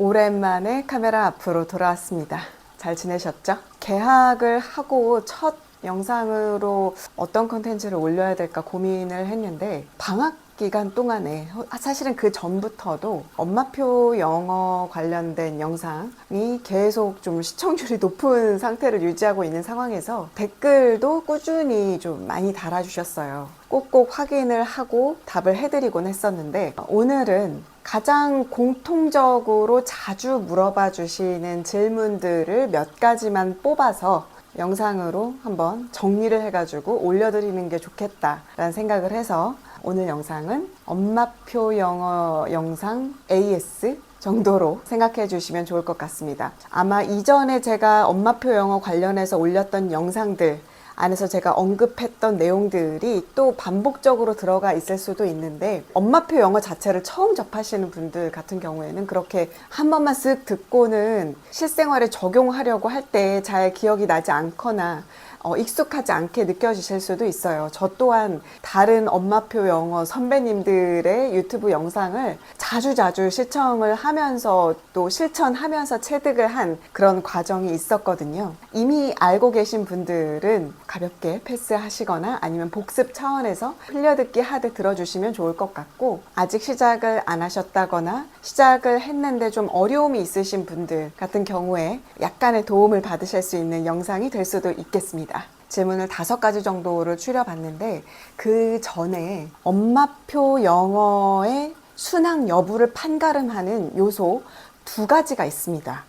오랜만에 카메라 앞으로 돌아왔습니다. 잘 지내셨죠? 개학을 하고 첫 영상으로 어떤 컨텐츠를 올려야 될까 고민을 했는데 방학 기간 동안에 사실은 그 전부터도 엄마표 영어 관련된 영상이 계속 좀 시청률이 높은 상태를 유지하고 있는 상황에서 댓글도 꾸준히 좀 많이 달아주셨어요. 꼭꼭 확인을 하고 답을 해드리곤 했었는데 오늘은 가장 공통적으로 자주 물어봐 주시는 질문들을 몇 가지만 뽑아서 영상으로 한번 정리를 해가지고 올려드리는 게 좋겠다라는 생각을 해서 오늘 영상은 엄마표 영어 영상 AS 정도로 생각해 주시면 좋을 것 같습니다. 아마 이전에 제가 엄마표 영어 관련해서 올렸던 영상들 안에서 제가 언급했던 내용들이 또 반복적으로 들어가 있을 수도 있는데 엄마표 영어 자체를 처음 접하시는 분들 같은 경우에는 그렇게 한 번만 쓱 듣고는 실생활에 적용하려고 할 때 잘 기억이 나지 않거나 어, 익숙하지 않게 느껴지실 수도 있어요. 저 또한 다른 엄마표 영어 선배님들의 유튜브 영상을 자주자주 시청을 하면서 또 실천하면서 체득을 한 그런 과정이 있었거든요. 이미 알고 계신 분들은 가볍게 패스하시거나 아니면 복습 차원에서 흘려듣기 하듯 들어주시면 좋을 것 같고 아직 시작을 안 하셨다거나 시작을 했는데 좀 어려움이 있으신 분들 같은 경우에 약간의 도움을 받으실 수 있는 영상이 될 수도 있겠습니다. 질문을 다섯 가지 정도를 추려봤는데 그 전에 엄마표 영어의 순항 여부를 판가름하는 요소 두 가지가 있습니다.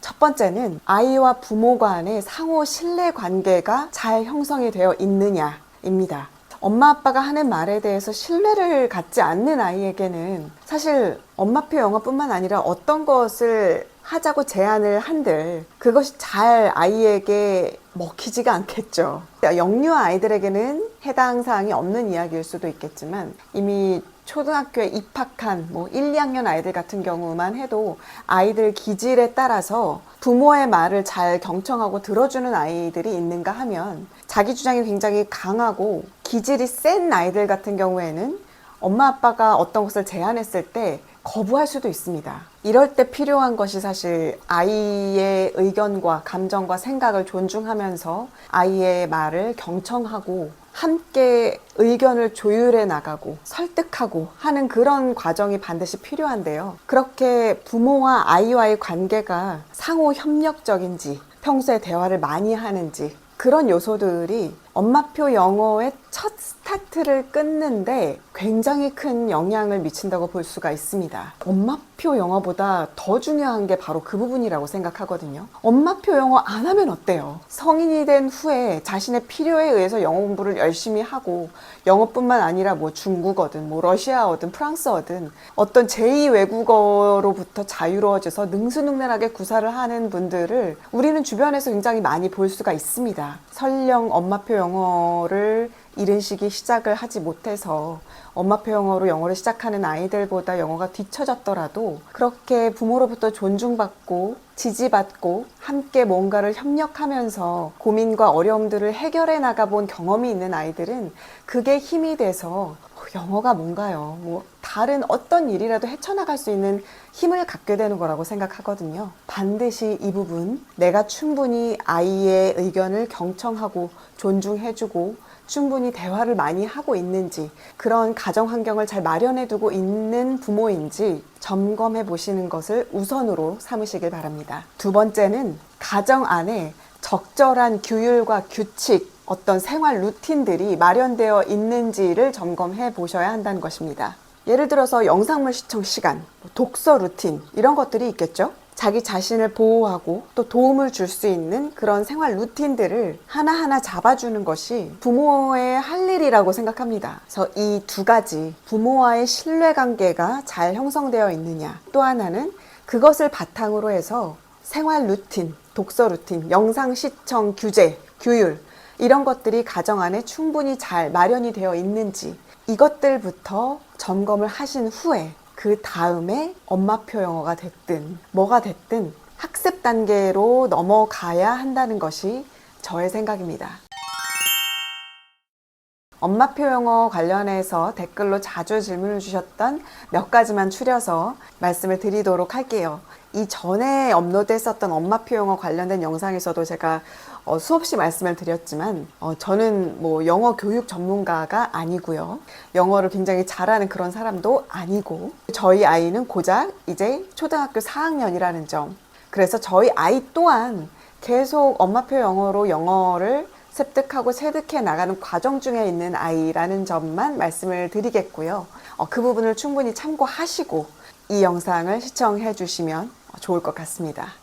첫 번째는 아이와 부모 간의 상호 신뢰 관계가 잘 형성이 되어 있느냐입니다. 엄마 아빠가 하는 말에 대해서 신뢰를 갖지 않는 아이에게는 사실 엄마표 영어뿐만 아니라 어떤 것을 하자고 제안을 한들 그것이 잘 아이에게 먹히지가 않겠죠. 영유 아이들에게는 해당 사항이 없는 이야기일 수도 있겠지만 이미 초등학교에 입학한 뭐 1, 2학년 아이들 같은 경우만 해도 아이들 기질에 따라서 부모의 말을 잘 경청하고 들어주는 아이들이 있는가 하면 자기 주장이 굉장히 강하고 기질이 센 아이들 같은 경우에는 엄마 아빠가 어떤 것을 제안했을 때 거부할 수도 있습니다. 이럴 때 필요한 것이 사실 아이의 의견과 감정과 생각을 존중하면서 아이의 말을 경청하고 함께 의견을 조율해 나가고 설득하고 하는 그런 과정이 반드시 필요한데요. 그렇게 부모와 아이와의 관계가 상호 협력적인지 평소에 대화를 많이 하는지 그런 요소들이 엄마표 영어의 첫 스타트를 끊는데 굉장히 큰 영향을 미친다고 볼 수가 있습니다. 엄마표 영어보다 더 중요한 게 바로 그 부분이라고 생각하거든요. 엄마표 영어 안 하면 어때요? 성인이 된 후에 자신의 필요에 의해서 영어 공부를 열심히 하고 영어뿐만 아니라 뭐 중국어든 뭐 러시아어든 프랑스어든 어떤 제2 외국어로부터 자유로워져서 능수능란하게 구사를 하는 분들을 우리는 주변에서 굉장히 많이 볼 수가 있습니다. 설령 엄마표 영어 를 이른 시기 시작을 하지 못해서 엄마표 영어로 영어를 시작하는 아이들보다 영어가 뒤처졌더라도 그렇게 부모로부터 존중받고 지지받고 함께 뭔가를 협력하면서 고민과 어려움들을 해결해 나가본 경험이 있는 아이들은 그게 힘이 돼서 영어가 뭔가요? 뭐 다른 어떤 일이라도 헤쳐나갈 수 있는 힘을 갖게 되는 거라고 생각하거든요. 반드시 이 부분 내가 충분히 아이의 의견을 경청하고 존중해주고 충분히 대화를 많이 하고 있는지 그런 가정 환경을 잘 마련해 두고 있는 부모인지 점검해 보시는 것을 우선으로 삼으시길 바랍니다. 두 번째는 가정 안에 적절한 규율과 규칙 어떤 생활 루틴들이 마련되어 있는지를 점검해 보셔야 한다는 것입니다. 예를 들어서 영상물 시청 시간, 뭐 독서 루틴 이런 것들이 있겠죠? 자기 자신을 보호하고 또 도움을 줄 수 있는 그런 생활 루틴들을 하나하나 잡아주는 것이 부모의 할 일이라고 생각합니다. 그래서 이 두 가지 부모와의 신뢰 관계가 잘 형성되어 있느냐 또 하나는 그것을 바탕으로 해서 생활 루틴, 독서 루틴, 영상 시청 규제, 규율 이런 것들이 가정 안에 충분히 잘 마련이 되어 있는지 이것들부터 점검을 하신 후에 그 다음에 엄마표 영어가 됐든 뭐가 됐든 학습 단계로 넘어가야 한다는 것이 저의 생각입니다. 엄마표 영어 관련해서 댓글로 자주 질문을 주셨던 몇 가지만 추려서 말씀을 드리도록 할게요. 이 전에 업로드했었던 엄마표 영어 관련된 영상에서도 제가 어, 수없이 말씀을 드렸지만 어, 저는 뭐 영어 교육 전문가가 아니고요. 영어를 굉장히 잘하는 그런 사람도 아니고 저희 아이는 고작 이제 초등학교 4학년이라는 점. 그래서 저희 아이 또한 계속 엄마표 영어로 영어를 습득하고 체득해 나가는 과정 중에 있는 아이라는 점만 말씀을 드리겠고요. 어, 그 부분을 충분히 참고하시고 이 영상을 시청해 주시면 좋을 것 같습니다.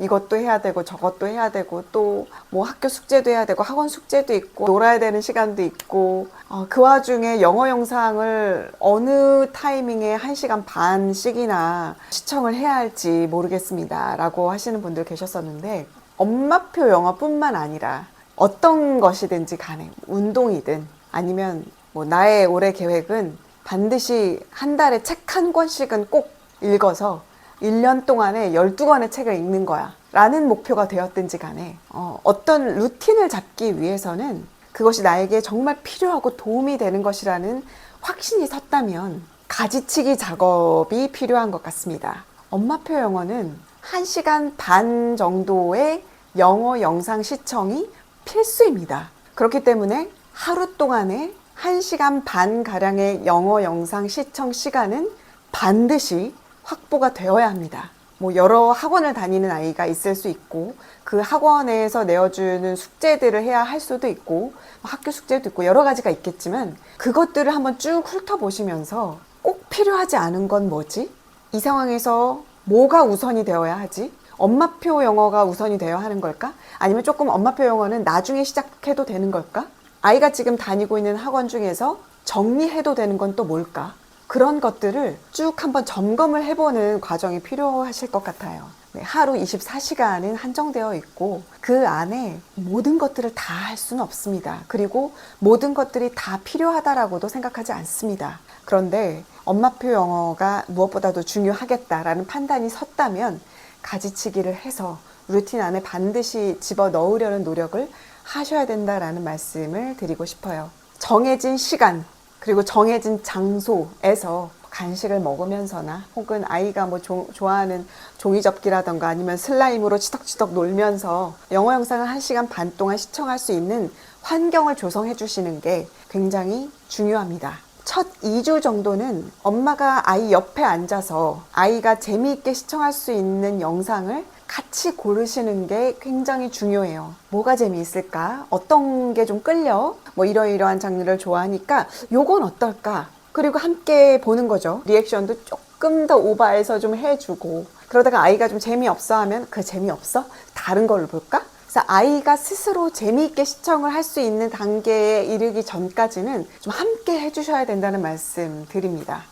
이것도 해야 되고 저것도 해야 되고 또 뭐 학교 숙제도 해야 되고 학원 숙제도 있고 놀아야 되는 시간도 있고 어, 그 와중에 영어 영상을 어느 타이밍에 1시간 반씩이나 시청을 해야 할지 모르겠습니다 라고 하시는 분들 계셨었는데 엄마표 영어뿐만 아니라 어떤 것이든지 간에 운동이든 아니면 뭐 나의 올해 계획은 반드시 한 달에 책 한 권씩은 꼭 읽어서 1년 동안에 12권의 책을 읽는 거야. 라는 목표가 되었든지 간에 어, 어떤 루틴을 잡기 위해서는 그것이 나에게 정말 필요하고 도움이 되는 것이라는 확신이 섰다면 가지치기 작업이 필요한 것 같습니다. 엄마표 영어는 1시간 반 정도의 영어 영상 시청이 필수입니다. 그렇기 때문에 하루 동안에 1시간 반 가량의 영어 영상 시청 시간은 반드시 확보가 되어야 합니다. 뭐 여러 학원을 다니는 아이가 있을 수 있고 그 학원에서 내어주는 숙제들을 해야 할 수도 있고 학교 숙제도 있고 여러 가지가 있겠지만 그것들을 한번 쭉 훑어보시면서 꼭 필요하지 않은 건 뭐지? 이 상황에서 뭐가 우선이 되어야 하지? 엄마표 영어가 우선이 되어야 하는 걸까? 아니면 조금 엄마표 영어는 나중에 시작해도 되는 걸까? 아이가 지금 다니고 있는 학원 중에서 정리해도 되는 건 또 뭘까? 그런 것들을 쭉 한번 점검을 해보는 과정이 필요하실 것 같아요. 네, 하루 24시간은 한정되어 있고 그 안에 모든 것들을 다 할 수는 없습니다. 그리고 모든 것들이 다 필요하다라고도 생각하지 않습니다. 그런데 엄마표 영어가 무엇보다도 중요하겠다라는 판단이 섰다면 가지치기를 해서 루틴 안에 반드시 집어 넣으려는 노력을 하셔야 된다라는 말씀을 드리고 싶어요. 정해진 시간, 그리고 정해진 장소에서 간식을 먹으면서나 혹은 아이가 뭐 조- 좋아하는 종이 접기라던가 아니면 슬라임으로 치덕치덕 놀면서 영어 영상을 1시간 반 동안 시청할 수 있는 환경을 조성해 주시는 게 굉장히 중요합니다. 첫 2주 정도는 엄마가 아이 옆에 앉아서 아이가 재미있게 시청할 수 있는 영상을 같이 고르시는 게 굉장히 중요해요. 뭐가 재미있을까? 어떤 게 좀 끌려? 뭐 이러이러한 장르를 좋아하니까 요건 어떨까? 그리고 함께 보는 거죠. 리액션도 조금 더 오버해서 좀 해주고 그러다가 아이가 좀 재미없어 하면 그 재미없어? 다른 걸로 볼까? 그래서 아이가 스스로 재미있게 시청을 할 수 있는 단계에 이르기 전까지는 좀 함께 해주셔야 된다는 말씀 드립니다.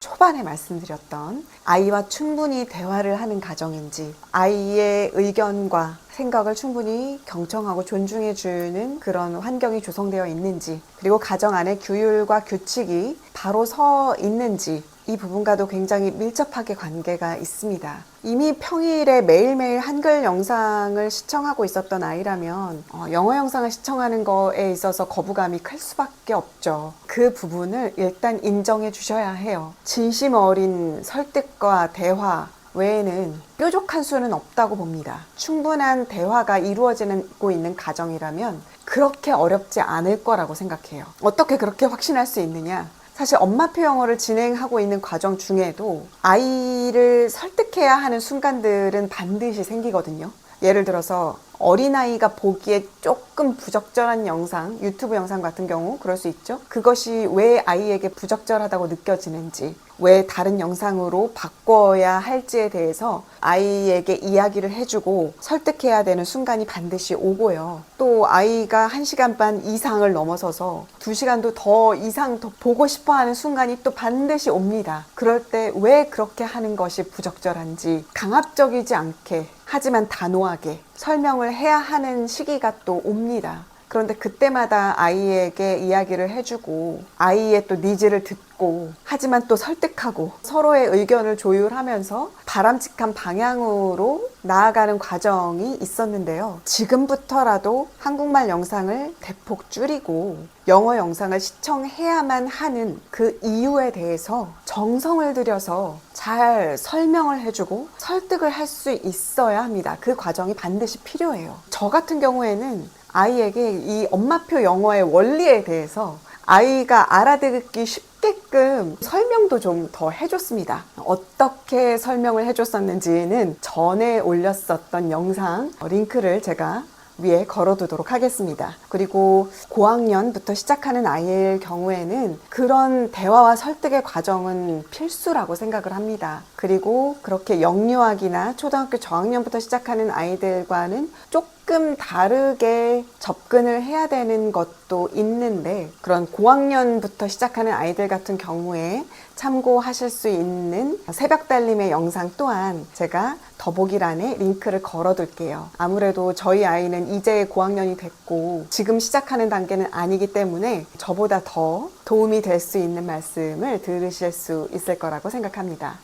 초반에 말씀드렸던 아이와 충분히 대화를 하는 가정인지 아이의 의견과 생각을 충분히 경청하고 존중해주는 그런 환경이 조성되어 있는지 그리고 가정 안에 규율과 규칙이 바로 서 있는지 이 부분과도 굉장히 밀접하게 관계가 있습니다. 이미 평일에 매일매일 한글 영상을 시청하고 있었던 아이라면 어, 영어 영상을 시청하는 거에 있어서 거부감이 클 수밖에 없죠. 그 부분을 일단 인정해 주셔야 해요. 진심 어린 설득과 대화 외에는 뾰족한 수는 없다고 봅니다. 충분한 대화가 이루어지고 있는 가정이라면 그렇게 어렵지 않을 거라고 생각해요. 어떻게 그렇게 확신할 수 있느냐? 사실 엄마표 영어를 진행하고 있는 과정 중에도 아이를 설득해야 하는 순간들은 반드시 생기거든요. 예를 들어서 어린아이가 보기에 조금 부적절한 영상, 유튜브 영상 같은 경우 그럴 수 있죠. 그것이 왜 아이에게 부적절하다고 느껴지는지, 왜 다른 영상으로 바꿔야 할지에 대해서 아이에게 이야기를 해주고 설득해야 되는 순간이 반드시 오고요. 또 아이가 1시간 반 이상을 넘어서서 2시간도 더 이상 더 보고 싶어 하는 순간이 또 반드시 옵니다. 그럴 때 왜 그렇게 하는 것이 부적절한지 강압적이지 않게 하지만 단호하게 설명을 해야 하는 시기가 또 옵니다. 그런데 그때마다 아이에게 이야기를 해주고 아이의 또 니즈를 듣고 짚고 하지만 또 설득하고 서로의 의견을 조율하면서 바람직한 방향으로 나아가는 과정이 있었는데요. 지금부터라도 한국말 영상을 대폭 줄이고 영어 영상을 시청해야만 하는 그 이유에 대해서 정성을 들여서 잘 설명을 해주고 설득을 할 수 있어야 합니다. 그 과정이 반드시 필요해요. 저 같은 경우에는 아이에게 이 엄마표 영어의 원리에 대해서 아이가 알아듣기 쉽 게끔 설명도 좀 더 해줬습니다. 어떻게 설명을 해줬었는지는 전에 올렸었던 영상 링크를 제가 위에 걸어두도록 하겠습니다. 그리고 고학년부터 시작하는 아이의 경우에는 그런 대화와 설득의 과정은 필수라고 생각을 합니다. 그리고 그렇게 영유아기나 초등학교 저학년부터 시작하는 아이들과는 조금 다르게 접근을 해야 되는 것도 있는데 그런 고학년부터 시작하는 아이들 같은 경우에 참고하실 수 있는 새벽 달림의 영상 또한 제가 더보기란에 링크를 걸어둘게요. 아무래도 저희 아이는 이제 고학년이 됐고 지금 시작하는 단계는 아니기 때문에 저보다 더 도움이 될 수 있는 말씀을 들으실 수 있을 거라고 생각합니다.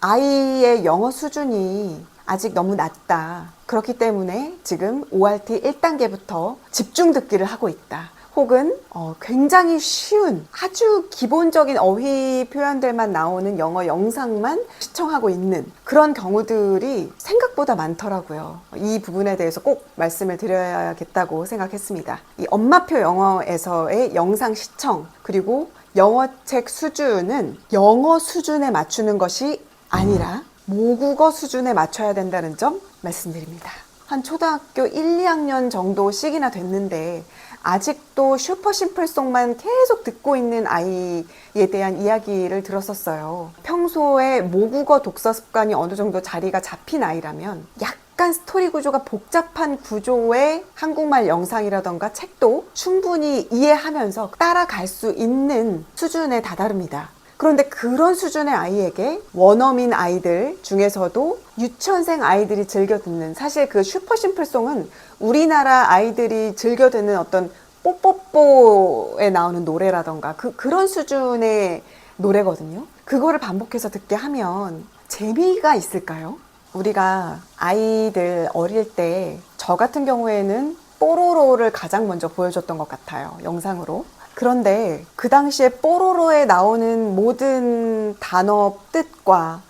아이의 영어 수준이 아직 너무 낮다. 그렇기 때문에 지금 ORT 1단계부터 집중 듣기를 하고 있다. 혹은 어, 굉장히 쉬운 아주 기본적인 어휘 표현들만 나오는 영어 영상만 시청하고 있는 그런 경우들이 생각보다 많더라고요. 이 부분에 대해서 꼭 말씀을 드려야겠다고 생각했습니다. 이 엄마표 영어에서의 영상 시청 그리고 영어책 수준은 영어 수준에 맞추는 것이 아니라 모국어 수준에 맞춰야 된다는 점 말씀드립니다. 한 초등학교 1, 2학년 정도씩이나 됐는데 아직도 슈퍼 심플송만 계속 듣고 있는 아이에 대한 이야기를 들었었어요. 평소에 모국어 독서 습관이 어느 정도 자리가 잡힌 아이라면 약간 스토리 구조가 복잡한 구조의 한국말 영상이라던가 책도 충분히 이해하면서 따라갈 수 있는 수준에 다다릅니다. 그런데 그런 수준의 아이에게 원어민 아이들 중에서도 유치원생 아이들이 즐겨 듣는 사실 그 슈퍼 심플송은 우리나라 아이들이 즐겨 듣는 어떤 뽀뽀뽀에 나오는 노래라던가 그 그런 수준의 노래거든요. 그거를 반복해서 듣게 하면 재미가 있을까요? 우리가 아이들 어릴 때 저 같은 경우에는 뽀로로를 가장 먼저 보여줬던 것 같아요. 영상으로. 그런데 그 당시에 뽀로로에 나오는 모든 단어 뜻과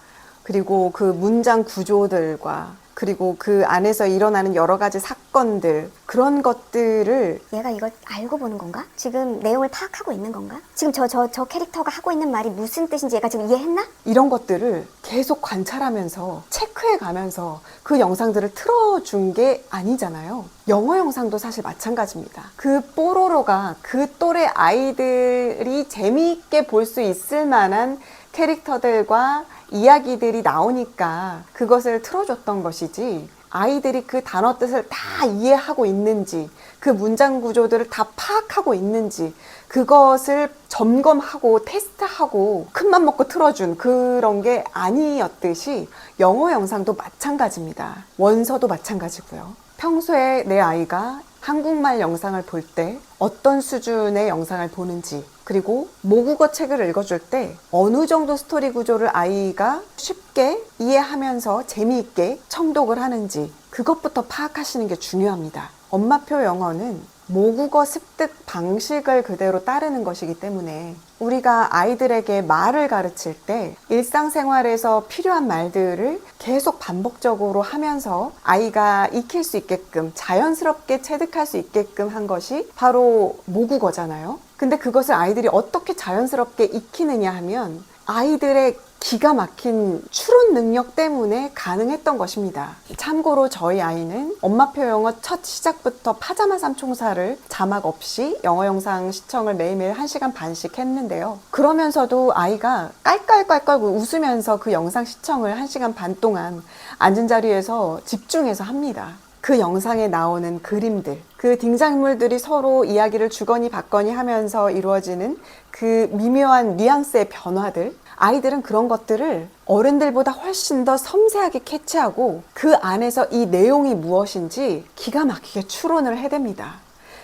그리고 그 문장 구조들과 그리고 그 안에서 일어나는 여러 가지 사건들 그런 것들을 얘가 이걸 알고 보는 건가? 지금 내용을 파악하고 있는 건가? 지금 저 저 저 캐릭터가 하고 있는 말이 무슨 뜻인지 얘가 지금 이해했나? 이런 것들을 계속 관찰하면서 체크해 가면서 그 영상들을 틀어준 게 아니잖아요. 영어 영상도 사실 마찬가지입니다. 그 뽀로로가 그 또래 아이들이 재미있게 볼 수 있을 만한 캐릭터들과 이야기들이 나오니까 그것을 틀어줬던 것이지 아이들이 그 단어 뜻을 다 이해하고 있는지 그 문장 구조들을 다 파악하고 있는지 그것을 점검하고 테스트하고 큰맘 먹고 틀어준 그런 게 아니었듯이 영어 영상도 마찬가지입니다. 원서도 마찬가지고요. 평소에 내 아이가 한국말 영상을 볼 때 어떤 수준의 영상을 보는지 그리고 모국어 책을 읽어줄 때 어느 정도 스토리 구조를 아이가 쉽게 이해하면서 재미있게 청독을 하는지 그것부터 파악하시는 게 중요합니다. 엄마표 영어는 모국어 습득 방식을 그대로 따르는 것이기 때문에 우리가 아이들에게 말을 가르칠 때 일상생활에서 필요한 말들을 계속 반복적으로 하면서 아이가 익힐 수 있게끔 자연스럽게 체득할 수 있게끔 한 것이 바로 모국어잖아요. 근데 그것을 아이들이 어떻게 자연스럽게 익히느냐 하면 아이들의 기가 막힌 추론 능력 때문에 가능했던 것입니다. 참고로 저희 아이는 엄마표 영어 첫 시작부터 파자마 삼총사를 자막 없이 영어 영상 시청을 매일매일 1시간 반씩 했는데요. 그러면서도 아이가 깔깔깔깔 웃으면서 그 영상 시청을 1시간 반 동안 앉은 자리에서 집중해서 합니다. 그 영상에 나오는 그림들, 그 등장인물들이 서로 이야기를 주거니 받거니 하면서 이루어지는 그 미묘한 뉘앙스의 변화들, 아이들은 그런 것들을 어른들보다 훨씬 더 섬세하게 캐치하고 그 안에서 이 내용이 무엇인지 기가 막히게 추론을 해댑니다.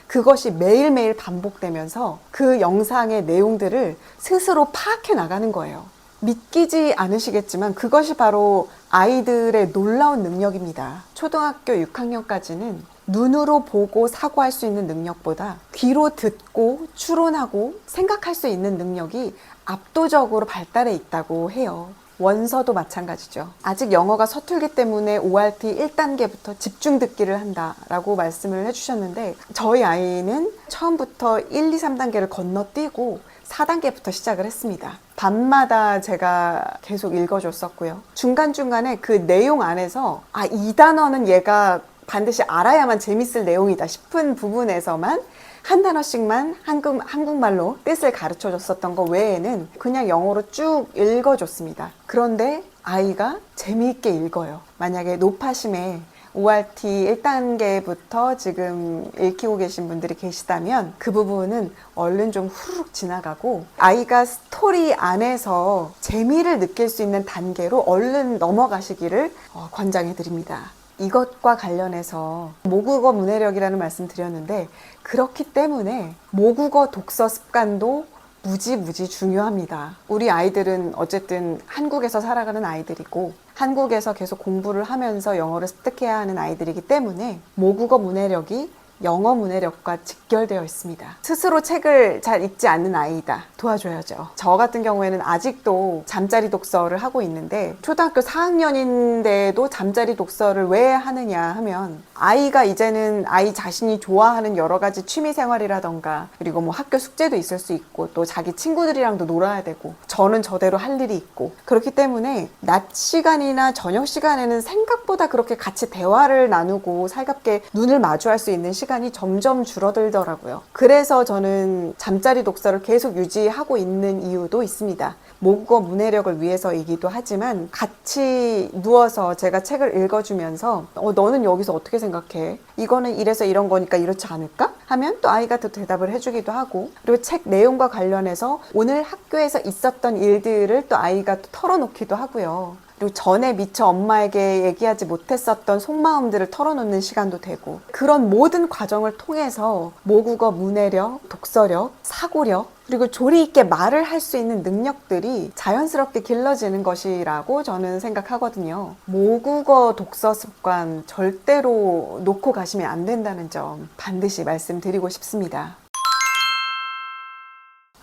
그것이 매일매일 반복되면서 그 영상의 내용들을 스스로 파악해 나가는 거예요. 믿기지 않으시겠지만 그것이 바로 아이들의 놀라운 능력입니다. 초등학교 6학년까지는 눈으로 보고 사고할 수 있는 능력보다 귀로 듣고 추론하고 생각할 수 있는 능력이 압도적으로 발달해 있다고 해요. 원서도 마찬가지죠. 아직 영어가 서툴기 때문에 ORT 1단계부터 집중 듣기를 한다라고 말씀을 해주셨는데 저희 아이는 처음부터 1, 2, 3단계를 건너뛰고 4단계부터 시작을 했습니다. 밤마다 제가 계속 읽어줬었고요. 중간중간에 그 내용 안에서 아, 이 단어는 얘가 반드시 알아야만 재밌을 내용이다 싶은 부분에서만 한 단어씩만 한국, 한국말로 뜻을 가르쳐 줬었던 거 외에는 그냥 영어로 쭉 읽어줬습니다. 그런데 아이가 재미있게 읽어요. 만약에 노파심에 ORT 1단계부터 지금 읽히고 계신 분들이 계시다면 그 부분은 얼른 좀 후루룩 지나가고 아이가 스토리 안에서 재미를 느낄 수 있는 단계로 얼른 넘어가시기를 어, 권장해 드립니다. 이것과 관련해서 모국어 문해력이라는 말씀 드렸는데 그렇기 때문에 모국어 독서 습관도 무지무지 중요합니다. 우리 아이들은 어쨌든 한국에서 살아가는 아이들이고 한국에서 계속 공부를 하면서 영어를 습득해야 하는 아이들이기 때문에 모국어 문해력이 영어 문해력과 직결되어 있습니다. 스스로 책을 잘 읽지 않는 아이다. 도와줘야죠. 저 같은 경우에는 아직도 잠자리 독서를 하고 있는데 초등학교 4학년인데도 잠자리 독서를 왜 하느냐 하면 아이가 이제는 아이 자신이 좋아하는 여러 가지 취미 생활이라던가 그리고 뭐 학교 숙제도 있을 수 있고 또 자기 친구들이랑도 놀아야 되고 저는 저대로 할 일이 있고 그렇기 때문에 낮 시간이나 저녁 시간에는 생각보다 그렇게 같이 대화를 나누고 살갑게 눈을 마주할 수 있는 시간 이 점점 줄어들더라고요. 그래서 저는 잠자리 독서를 계속 유지하고 있는 이유도 있습니다. 모국어 문해력을 위해서이기도 하지만 같이 누워서 제가 책을 읽어주면서 어, 너는 여기서 어떻게 생각해? 이거는 이래서 이런 거니까 이렇지 않을까? 하면 또 아이가 또 대답을 해주기도 하고 그리고 책 내용과 관련해서 오늘 학교에서 있었던 일들을 또 아이가 또 털어놓기도 하고요. 그리고 전에 미처 엄마에게 얘기하지 못했었던 속마음들을 털어놓는 시간도 되고 그런 모든 과정을 통해서 모국어 문해력, 독서력, 사고력 그리고 조리 있게 말을 할 수 있는 능력들이 자연스럽게 길러지는 것이라고 저는 생각하거든요. 모국어 독서 습관 절대로 놓고 가시면 안 된다는 점 반드시 말씀드리고 싶습니다.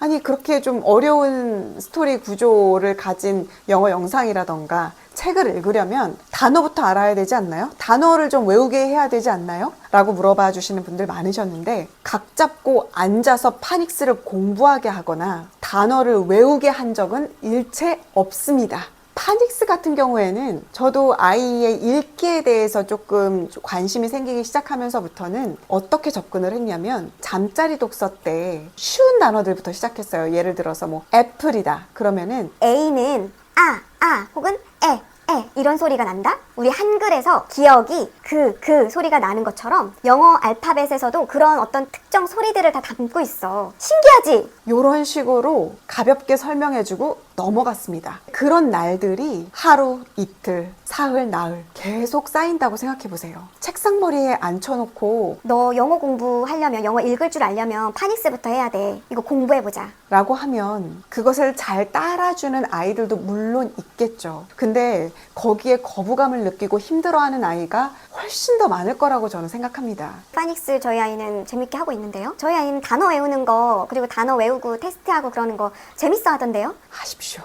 아니 그렇게 좀 어려운 스토리 구조를 가진 영어 영상이라던가 책을 읽으려면 단어부터 알아야 되지 않나요? 단어를 좀 외우게 해야 되지 않나요? 라고 물어봐 주시는 분들 많으셨는데 각 잡고 앉아서 파닉스를 공부하게 하거나 단어를 외우게 한 적은 일체 없습니다. 파닉스 같은 경우에는 저도 아이의 읽기에 대해서 조금 관심이 생기기 시작하면서부터는 어떻게 접근을 했냐면 잠자리 독서 때 쉬운 단어들부터 시작했어요. 예를 들어서 뭐 애플이다. 그러면은 A는 아, 아 혹은 에, 에 이런 소리가 난다? 우리 한글에서 기억이 그, 그 소리가 나는 것처럼 영어 알파벳에서도 그런 어떤 특정 소리들을 다 담고 있어. 신기하지? 이런 식으로 가볍게 설명해주고 넘어갔습니다. 그런 날들이 하루, 이틀, 사흘, 나흘 계속 쌓인다고 생각해 보세요. 책상머리에 앉혀놓고 너 영어 공부하려면, 영어 읽을 줄 알려면 파닉스부터 해야 돼. 이거 공부해보자. 라고 하면 그것을 잘 따라주는 아이들도 물론 있겠죠. 근데 거기에 거부감을 느끼고 힘들어하는 아이가 훨씬 더 많을 거라고 저는 생각합니다. 파닉스 저희 아이는 재밌게 하고 있는데요. 저희 아이는 단어 외우는 거, 그리고 단어 외우고 테스트하고 그러는 거 재밌어 하던데요. 하십시오.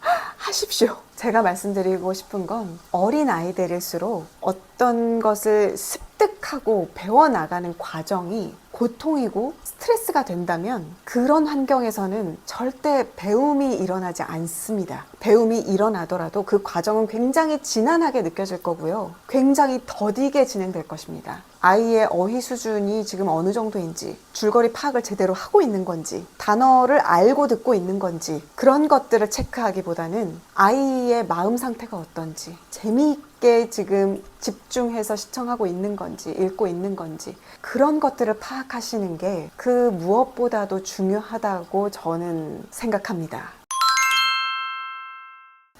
하십시오. 제가 말씀드리고 싶은 건 어린 아이들일수록 어떤 것을 습득하고 배워나가는 과정이 고통이고 스트레스가 된다면 그런 환경에서는 절대 배움이 일어나지 않습니다. 배움이 일어나더라도 그 과정은 굉장히 지난하게 느껴질 거고요. 굉장히 더디게 진행될 것입니다. 아이의 어휘 수준이 지금 어느 정도인지, 줄거리 파악을 제대로 하고 있는 건지, 단어를 알고 듣고 있는 건지, 그런 것들을 체크하기보다는 아이의 마음 상태가 어떤지, 재미있게 지금 집중해서 시청하고 있는 건지, 읽고 있는 건지, 그런 것들을 파악하시는 게 그 무엇보다도 중요하다고 저는 생각합니다.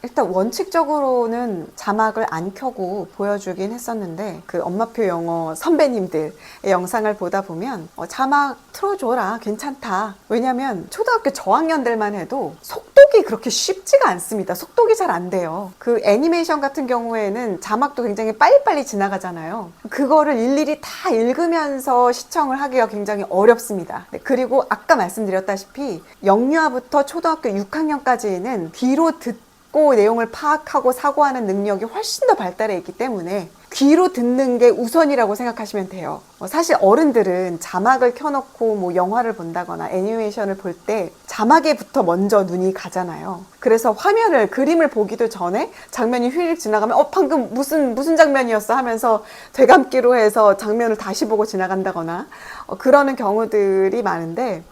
일단 원칙적으로는 자막을 안 켜고 보여주긴 했었는데 그 엄마표 영어 선배님들의 영상을 보다 보면 어, 자막 틀어줘라 괜찮다. 왜냐면 초등학교 저학년들만 해도 속독이 그렇게 쉽지가 않습니다. 속독이 잘 안 돼요. 그 애니메이션 같은 경우에는 자막도 굉장히 빨리빨리 지나가잖아요. 그거를 일일이 다 읽으면서 시청을 하기가 굉장히 어렵습니다. 네, 그리고 아까 말씀드렸다시피 영유아부터 초등학교 6학년까지는 귀로 듣 듣고 내용을 파악하고 사고하는 능력이 훨씬 더 발달해 있기 때문에 귀로 듣는 게 우선이라고 생각하시면 돼요. 어, 사실 어른들은 자막을 켜놓고 뭐 영화를 본다거나 애니메이션을 볼 때 자막에부터 먼저 눈이 가잖아요. 그래서 화면을 그림을 보기도 전에 장면이 휘릭 지나가면 어 방금 무슨 무슨 장면이었어 하면서 되감기로 해서 장면을 다시 보고 지나간다거나 어, 그러는 경우들이 많은데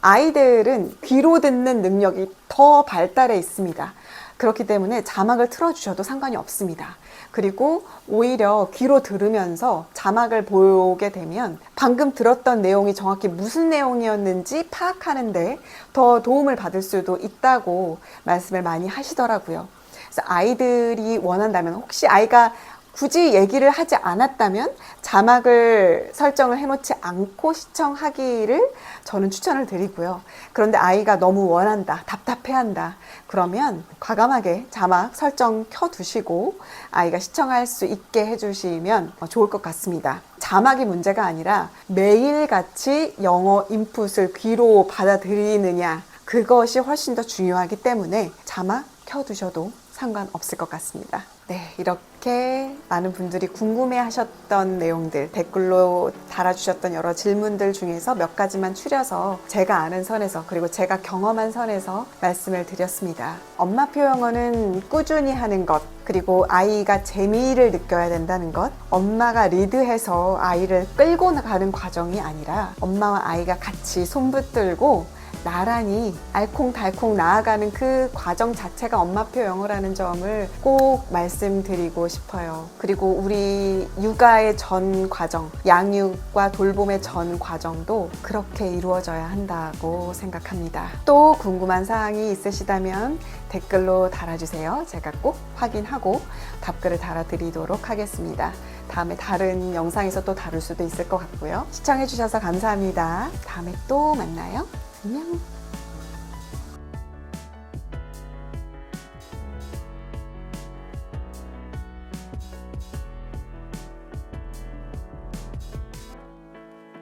아이들은 귀로 듣는 능력이 더 발달해 있습니다. 그렇기 때문에 자막을 틀어주셔도 상관이 없습니다. 그리고 오히려 귀로 들으면서 자막을 보게 되면 방금 들었던 내용이 정확히 무슨 내용이었는지 파악하는데 더 도움을 받을 수도 있다고 말씀을 많이 하시더라고요. 그래서 아이들이 원한다면 혹시 아이가 굳이 얘기를 하지 않았다면 자막을 설정을 해놓지 않고 시청하기를 저는 추천을 드리고요. 그런데 아이가 너무 원한다, 답답해한다. 그러면 과감하게 자막 설정 켜두시고 아이가 시청할 수 있게 해주시면 좋을 것 같습니다. 자막이 문제가 아니라 매일같이 영어 인풋을 귀로 받아들이느냐 그것이 훨씬 더 중요하기 때문에 자막 켜두셔도 상관없을 것 같습니다. 네, 이렇게 많은 분들이 궁금해 하셨던 내용들, 댓글로 달아주셨던 여러 질문들 중에서 몇 가지만 추려서 제가 아는 선에서, 그리고 제가 경험한 선에서 말씀을 드렸습니다. 엄마표 영어는 꾸준히 하는 것, 그리고 아이가 재미를 느껴야 된다는 것, 엄마가 리드해서 아이를 끌고 나가는 과정이 아니라 엄마와 아이가 같이 손붙들고 나란히 알콩달콩 나아가는 그 과정 자체가 엄마표 영어라는 점을 꼭 말씀드리고 싶어요. 그리고 우리 육아의 전 과정, 양육과 돌봄의 전 과정도 그렇게 이루어져야 한다고 생각합니다. 또 궁금한 사항이 있으시다면 댓글로 달아주세요. 제가 꼭 확인하고 답글을 달아드리도록 하겠습니다. 다음에 다른 영상에서 또 다룰 수도 있을 것 같고요. 시청해주셔서 감사합니다. 다음에 또 만나요. 안녕.